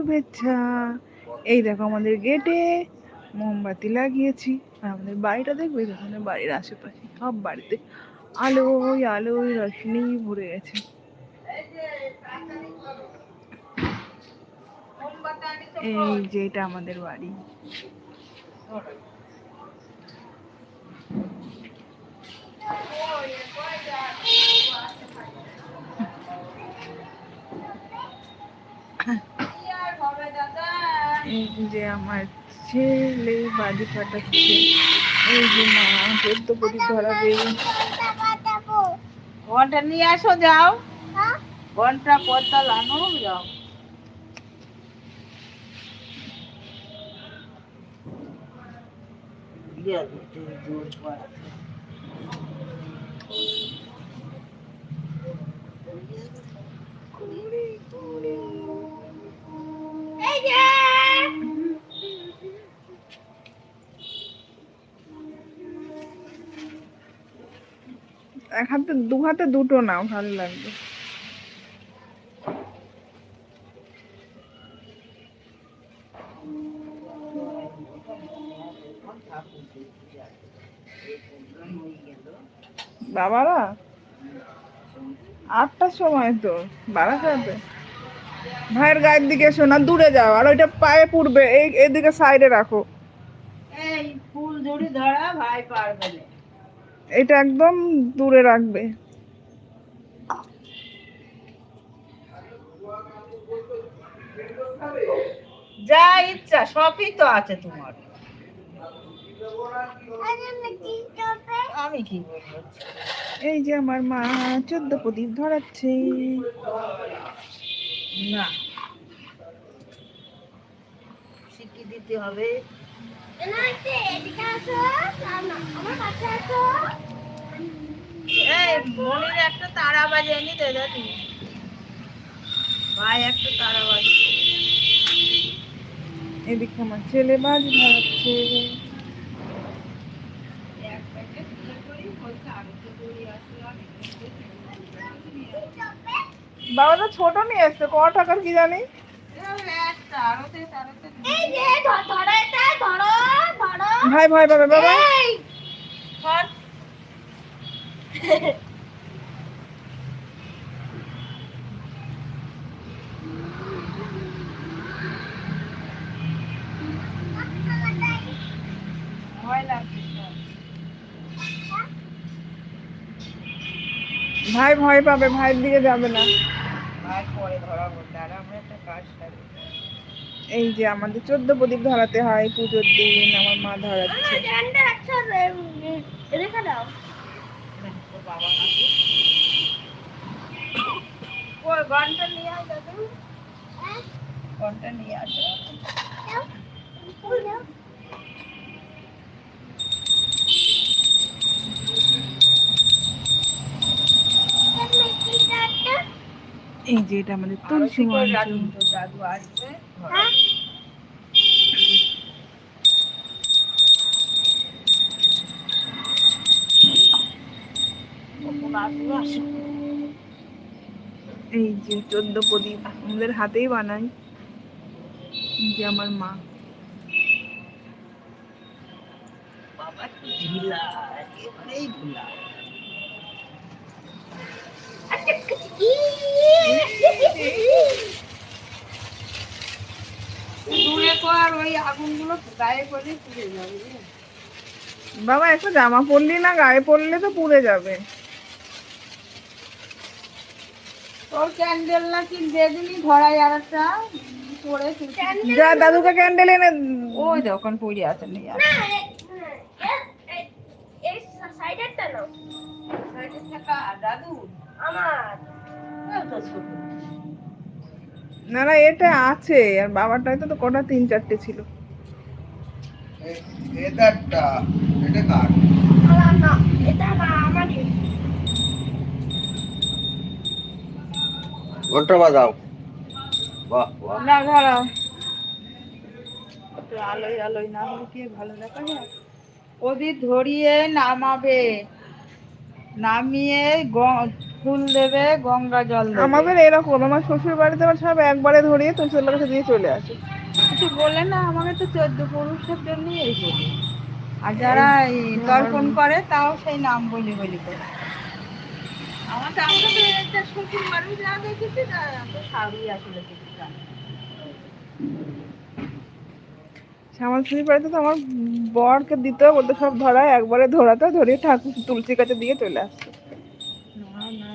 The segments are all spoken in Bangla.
শুভেচ্ছা। এই দেখো আমাদের গেটে মোমবাতি লাগিয়েছি। আর আমাদের বাড়িটা দেখবে? দেখো আমাদের বাড়ির আশেপাশে সব বাড়িতে আলো আলোয় আলোয় রশ্মি ভরে গেছে। এই যে এটা আমাদের বাড়ি এই যে আমার ছেলে বাজি ফাটাচ্ছে এই যে মা চোদ্দ প্রদীপ ধরাবে ঘণ্টা নিয়ে আসো যাও। ঘণ্টা পদ্মাল আনো যাও। এক হাতে, দু হাতে দুটো নাও, ভালো লাগবে। বাবারা, আটটার সময় তো, বারা বারাসাতে ভাইয়ের গায়ের দিকে এসো না, দূরে যাও, আর ওইটা পায়ে পুড়বে, এই, এদিকে সাইডে রাখো। এই, ফুল জুড়ি ধরা, ভাই পারবে না এটা একদম দূরে রাখবে। যা ইচ্ছা সবই তো আছে তোমার। আমি কি এই যে আমার মা চোদ্দ প্রদীপ ধরাচ্ছে। না। শিখিয়ে দিতে হবে। মনির একটা তারা বাজে এনে দে দাদি ভাই একটা তারা বাজে এদিকে আমার ছেলে বাজ বাবা তো ছোট নিয়ে এসছে ক টাকার কি জানি? ভাই ভয় পাবে বাবা ভাই ভয় পাবে ভাইয়ের দিকে যাবে না। ভাই পরে ধরাবো তারা আমরা একটা কাজ সারি এই যে আমাদের চোদ্দ প্রদীপ ধরাতে হয় পুজোর দিন আমার মা ধরাচ্ছে। বাবা আসুক ওই ঘণ্টা নিয়ে আয় দাদু। ঘণ্টা নিয়ে আসো এই যে এটা আমাদের তুলসী মঞ্চ। দাদু আসবে। এই যে চোদ্দ প্রদীপ আমাদের হাতেই বানাই যে আমার মা বাবা দূরে কর ওই আগুনগুলো গায়ে করে পুড়ে যাবে। বাবা একটা জামা পরলি না গায়ে পরলে তো পুড়ে যাবে। তোর ক্যান্ডেল না কি দিয়ে দিলি ধরাই আর একটা পরে যা দাদুকে ক্যান্ডেল এনে ওই দোকান পড়ে আছে দাদু? ছোট। না না এটা আছে আর বাবারটাই তো কটা তিন চারটে ছিল। এটারটা এটা কার? ঘণ্টা বাজাও। বাহ বাহ। না আলোয় আলোয় না ভালো দেখা যায়। প্রদীপ ধরিয়ে নামাবে। নামিয়ে গ- ফুল দেবে গঙ্গা জল দেবে। আমাদের এরকম আমার শ্বশুর বাড়িতে আমার সব একবারে ধরিয়ে তুলসী কাছে দিয়ে চলে আসে। কিছু বলে না আমাকে তো চোদ্দ পুরুষের জন্যই এই বলি আর যারা এই তর্পণ করে তাও সেই নাম বলি বলি করে। আমার তো আমরা তো একটা শ্বশুর বাড়ি যা দেখেছি না আমরা সবই আসলে কিছু জানি। আমার শ্বশুর বাড়িতে তো আমার বরকে দিতেও বলতে সব ধরায় একবারে ধরাতে ধরিয়ে ঠাকুর তুলসী কাছে দিয়ে চলে আসতো না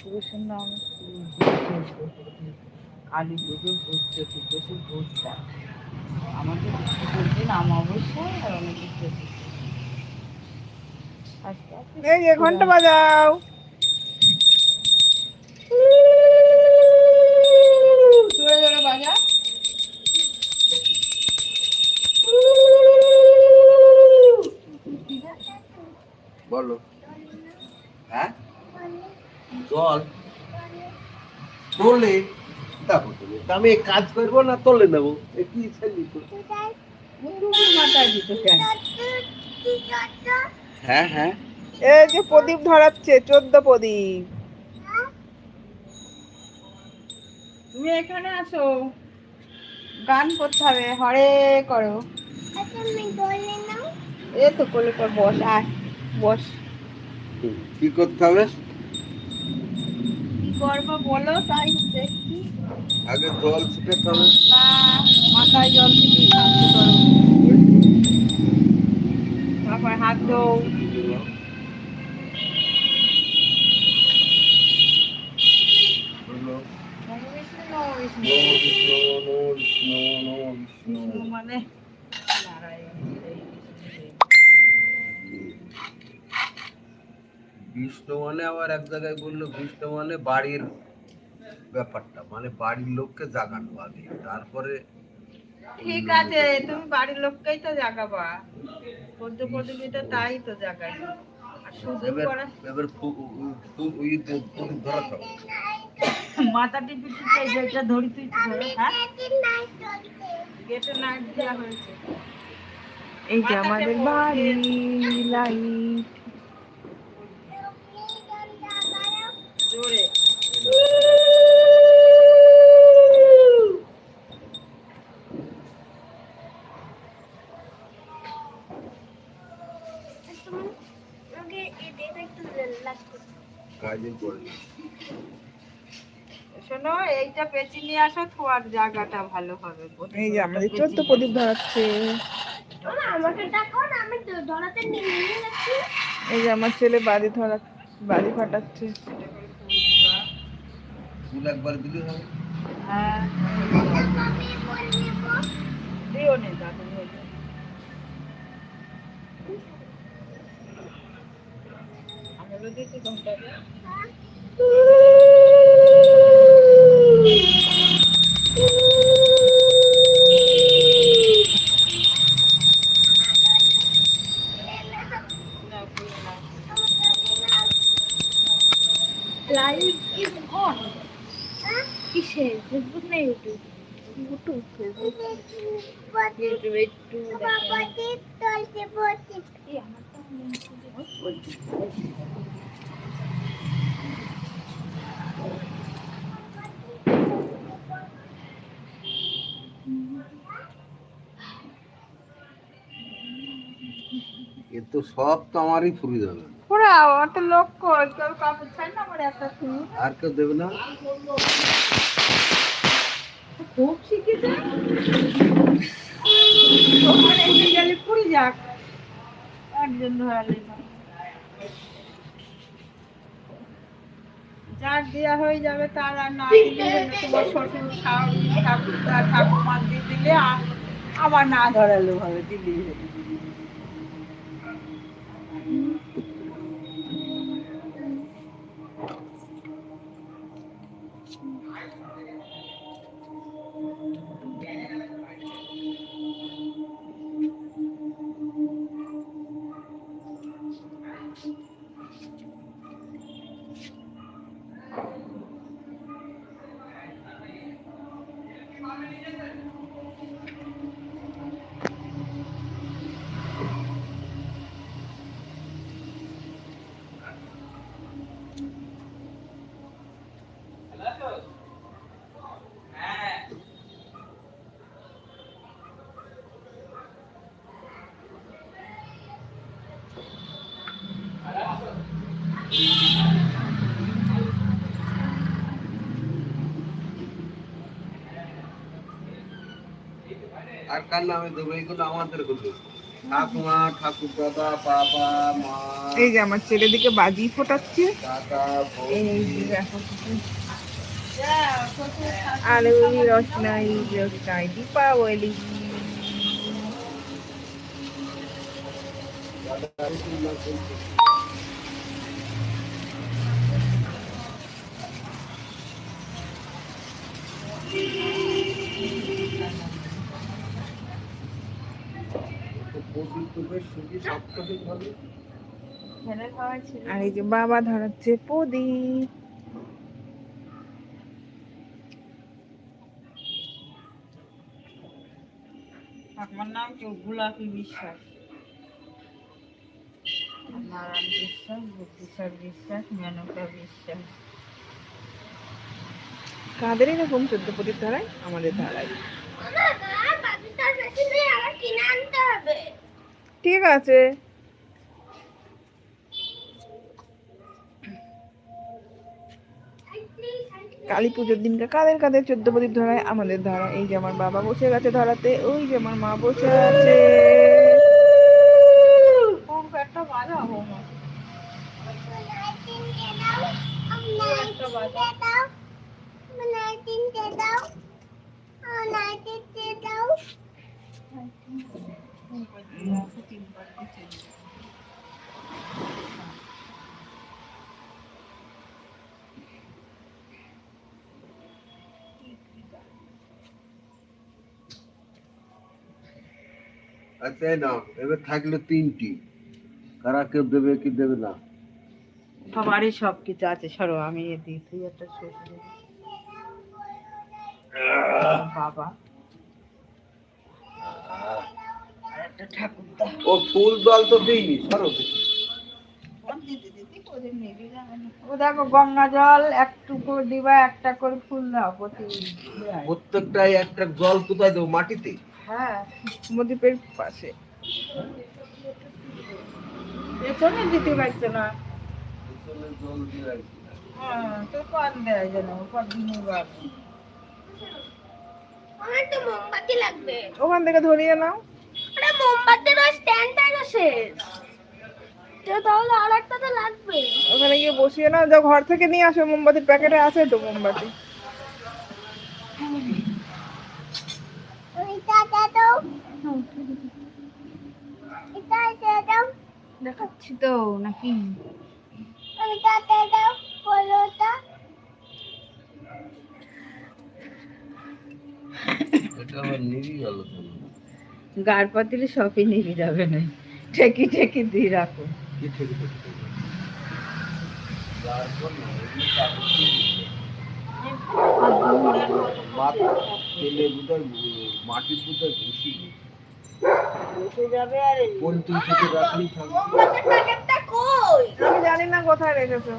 পুরুষের নাম কালী পুজো ভূত চতুর্দশী ভূতটা আমাদের নাম অবশ্যই আর অনেক এই যে ঘণ্টা বাজাও। বাজা। বলো। জল। তোলে দেখো তুমি আমি কাজ করব না তোলে নেব। কি ছেলে মাথায় দিতে হ্যাঁ হ্যাঁ। এই যে প্রদীপ ধরাচ্ছে চোদ্দ প্রদীপ। তুমি এখানে আসো গান করতে হবে হরে করো। এ তো কোলে কর বস আয় বস। কি করতে হবে? করব বলো তাই দেখছি আগে জল ছিটাতে হবে না মাথায় জল শান্ত করো তারপর হাত ধো বলো, নম বিষ্ণু নম বিষ্ণু নমো বিষ্ণু, নমো বিষ্ণু, নমো বিষ্ণু। বিষ্ণু মানে নারায়ণ এই বিষ্ণু। বিষ্ণু মানে আবার এক জায়গায় বলল বিষ্ণু মানে বাড়ির ব্যাপারটা মানে বাড়ির লোককে জাগানো আগে তারপরে ঠিক আছে তুমি বাড়ির লোককেই তো জাগাবা। পদ্য তাই তো জাগাই এবার করা এবার ফু- উ- ওই তো- প্রদীপ ধরাতে হবে মাথা টিপি টিপি যে এটা ধরি তুই ধরে হ্যাঁ? গেটে নাইট দেওয়া হয়েছে। এই যে আমাদের বাড়ি লাইট কাজে করে শোনো এইটা পেঁচি নিয়ে আসো তোমার জায়গাটা ভালো হবে এই যে আমাদের চোদ্দ প্রদীপ ধরাচ্ছে। এই যে আমার ছেলে বাড়ি ধরা বাড়ি ফাটাচ্ছে। ফুল একবার দিলে হবে। হ্যাঁ। দিও নে দাদু হয়ে যাবে। আঙুলে দিয়েছি ঘন্টাটা না ফুল না লাইভ ইজ অন কিসের ফেসবুক না ইউটিউব ইউটিউব ফেসবুক ইউটিউব একটু দেখেন। এ তো সব তো আমারই ফুরি যাবে। পুরা অত লোক কই? কেউ কাপড় চাই না আমার একটা ফুল আর কেউ দেবে না? খুব শিখেছে ওখানে এসে গেলে পুরি যাক। একজন ধরালে না। যার দেওয়া হয়ে যাবে তার আর না দিলে তোমার শ্বশুর ঠাকুর দিয়ে দিলে না ধরালো হবে আর কার নামে দেবো এইগুলো আমাদের হলো ঠাকুমা ঠাকুর দাদা বাবা মা এই যে আমার ছেলেদিকে বাজি ফোটাচ্ছে দাদা যে দেখো রসনাই রসনাই দীপাবলি প্রদীপ আর এই যে বাবা ধরাচ্ছে প্রদীপ। আমার নাম গোলাপি বিশ্বাস। নারায়ণ বিশ্বাস বুদ্ধিশ্বর বিশ্বাস মেনকা বিশ্বাস। কাদের এরকম চোদ্দ প্রদীপ ধরায়? আমাদের ধরায় বাবিটার বেশি নেই আমার কিনে আনতে হবে ঠিক আছে। কালী পুজোর দিনকে কাদের কাদের? চোদ্দ প্রদীপ ধরায় আমাদের ধরা এই যে আমার বাবা বসে গেছে ধরাতে ওই যে আমার মা বসে আছে। কোন বাজা আচ্ছা এই নাও এবার থাকল তিনটি। কারা কেউ দেবে কি দেবে না? সবারই সব কিছু আছে সরো আমি দিই তুই একটা বাবা আর একটা ঠাকুরদা ও ফুল জল তো দিইনি সরো ও দেখো গঙ্গা জল একটুকু দিবা একটা করে ফুল দাও প্রতি প্রত্যেকটাই একটা জল কোথায় দেবো মাটিতে? হ্যাঁ পাশে। পেছনে দিতে পারছ না। হ্যাঁ তো কন দেয় যেন কর আমার তো মোমবাতি লাগবে। ওখান থেকে ধরিয়ে নাও। আরে মোমবাতির ওই স্ট্যান্ডটা তো শেষ তাহলে আর একটা তো লাগবে। ওখানে গিয়ে বসিয়ে নাও যা ঘর থেকে নিয়ে আসো মোমবাতির প্যাকেটে আছে তো মোমবাতি। দেখাচ্ছি তো নাকি? এটা দাও বলোটা এটা আবার নিবি গেল গার পাতিলে সবই নিবি যাবে না। ঠেকি ঠেকি দিয়ে রাখো। মাটির বোধহয় ঘুষি? আমি জানি না কোথায় রেখেছো।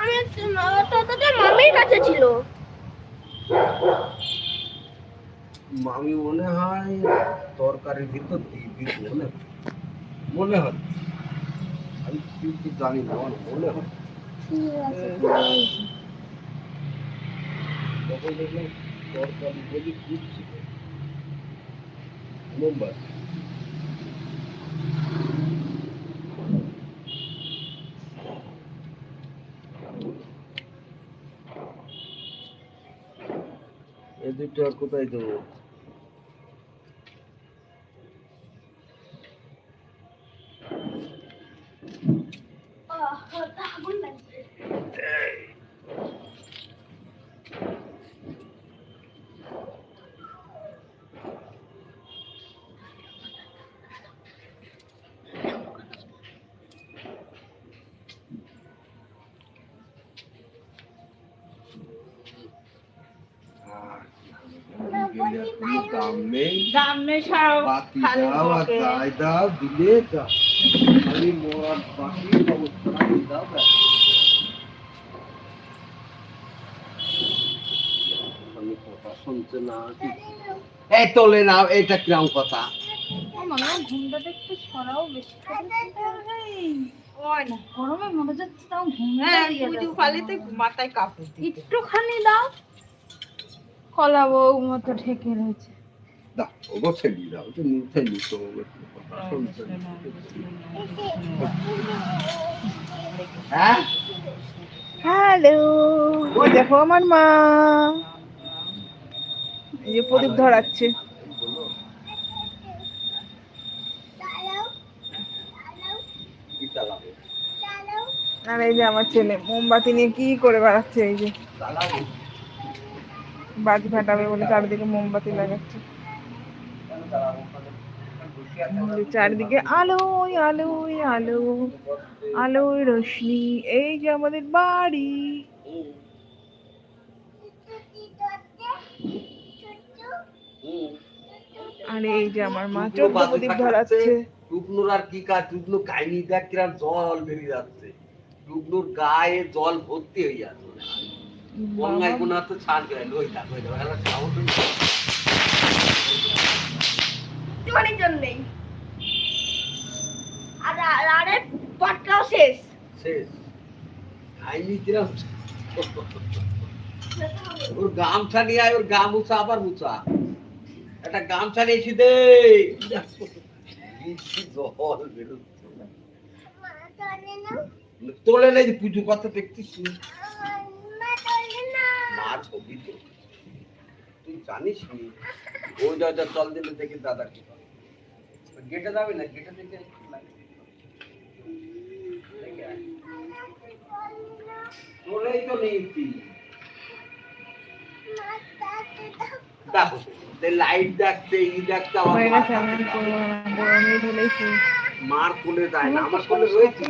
আমি তো তো মামির কাছে ছিল। আমি মনে হয় তরকারির ভিতর দিয়ে দিত মনে। মনে হয়। আমি কিন্তু জানি না, আমার মনে হয়। তখন দেখলাম তরকারি মোমবাতি আর কোথায় দেবো? গেলে কোনো দাম নেই দাম নেই সাও বাতি দাও আর বকে। দাও দিলে দাও খালি মরার বাকি অবস্থা দাও আমি কথা শুনছে না এই তোলে না এটা কিরম কথা মনে হয় ঘুমটাতে একটু সরাও বেশি গরমে মনে যাচ্ছে তাও হ্যাঁ ঘুমটা পুজো ফালিতে মাথায় কাপড় একটুখানি দাও কলা বউ মতো ঢেকে রয়েছে। হ্যাঁ? হ্যালো ওই দেখো। আমার মা। এই যে প্রদীপ ধরাচ্ছে। আর এই যে আমার ছেলে মোমবাতি নিয়ে কি করে বেড়াচ্ছে এই যে? বাজি ফাটাবে বলে চারিদিকে মোমবাতি লাগাচ্ছে। চারিদিকে আলোয় আলোয় আলো আলোয় রোশনি এই যে আমাদের বাড়ি। আর এই যে আমার মা প্রদীপ ফাটাচ্ছে। ধরাচ্ছে টুকনুর আর কি কাজ? টুকনু কাহিনী দেখ কিরম জল বেরিয়ে যাচ্ছে। টুকনুর গায়ে জল ভর্তি হয়ে যাচ্ছে। জন্যেই। আর আর- শেষ। শেষ। কিরম। ওর গামছা নিয়ে আয় ওর গা মুছা আবার মুছা। একটা গামছা নিয়ে এসে দে জল বেরোচ্ছে। তোলে নেই পুজো কথা? মা ছবি তো তুই জানিস নি ওই যা চল দিলে দেখি দাদা কি গেটে যাবি না? গেটে দেখে দেখে তোলেই তো নিয়েছি দেখো লাইট দেখছে ই দেখছে মার না কোলে দেয় না আমার কোলে রয়েছে।